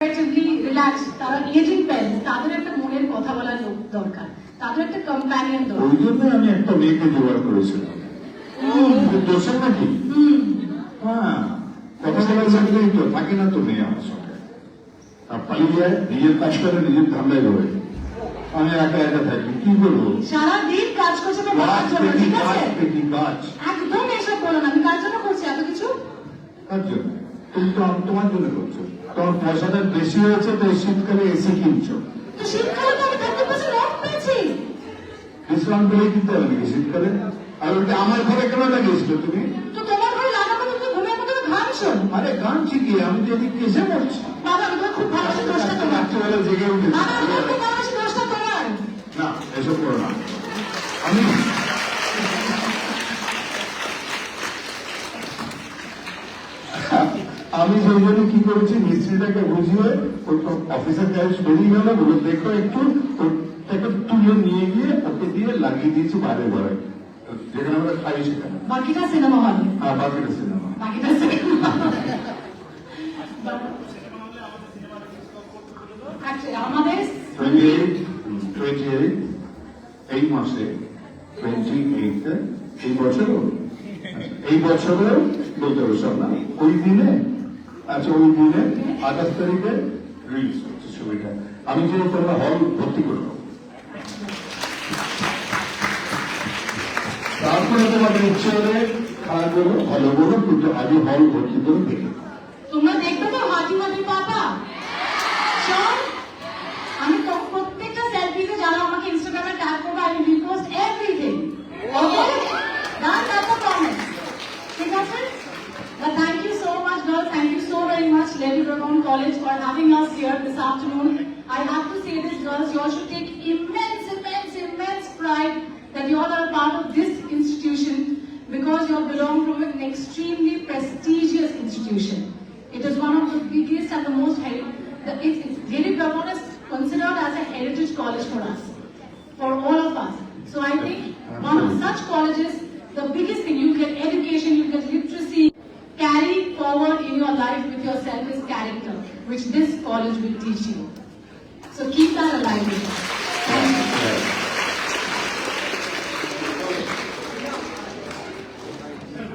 Relax তারা ageing parents তাদের একটা মনের কথা বলার লোক দরকার তাদের একটা কম্প্যানিয়ন দরকার। ওই জন্য আমি একটা মেয়েকে জোগাড় করেছিলাম। দোষের নাকি? হ্যাঁ কথা বলার লাগলেই তো থাকে না তো মেয়ে আমার সঙ্গে। আর পালিয়ে যায় নিজের কাজ করে নিজের ধান্দায় ধরে আমি একা একা থাকি কি করব সারাদিন কাজ করছে তো গাছ জন্য ঠিক আছে? দেখি একদম এসব বলো না আমি কার জন্য করছি এত কিছু? কার জন্য? তুমি তো তোমার জন্য করছ। তোমার পয়সাটা বেশি হয়েছে তো এই শীতকালে এসি কিনছো। ডিসকাউন্ট করে কিনতে হবে নাকি শীতকালে। আর ওটা আমার ঘরে কেন লাগিয়েছিল তুমি? আরে গান কি আমি যদি কেসে তোমার রাত্রেবেলা জেগে উঠেছি। না এসব করো না। আমি আমি সেই জন্য কি করেছি মিস্ত্রিটাকে বুঝিয়ে ওই অফিসার গ্যারেজ বেরিয়ে গেল বলে দেখো একটু ওটাকে তুলে নিয়ে গিয়ে ওকে দিয়ে লাগিয়ে দিয়েছি বাইরে ঘরে যেখানে আমরা খাই সেখানে। বাকিটা সিনেমা হলে আর বাকিটা সিনেমা বাকিটা সিনেমা আমাদের এইট এই মাসে টোয়েন্টি এইট এই বছরও? এই বছরেও বলতে না? ওই দিনে ওই দিনে আঠাশ তারিখে রিলিজ হচ্ছে ছবিটা আমি যেহেতু তোমরা হল ভর্তি করব। তারপরে তোমাদের ইচ্ছে হলে খারাপ করব ভালো করব কিন্তু আগে হল ভর্তি করে দেখে Lady Brown College, for having us here this afternoon. I have to say this, girls, you all should take immense, immense, immense pride that you all are part of this institution because you belong from an extremely prestigious institution. It is one of the biggest and the most it's, it's Lady Brown is considered as a heritage college for us, for all of us. So I think one of such colleges, the biggest thing you get education, you get literacy, carry forward in your life with yourself is character, which this college will teach you. So keep that alive. Thank you.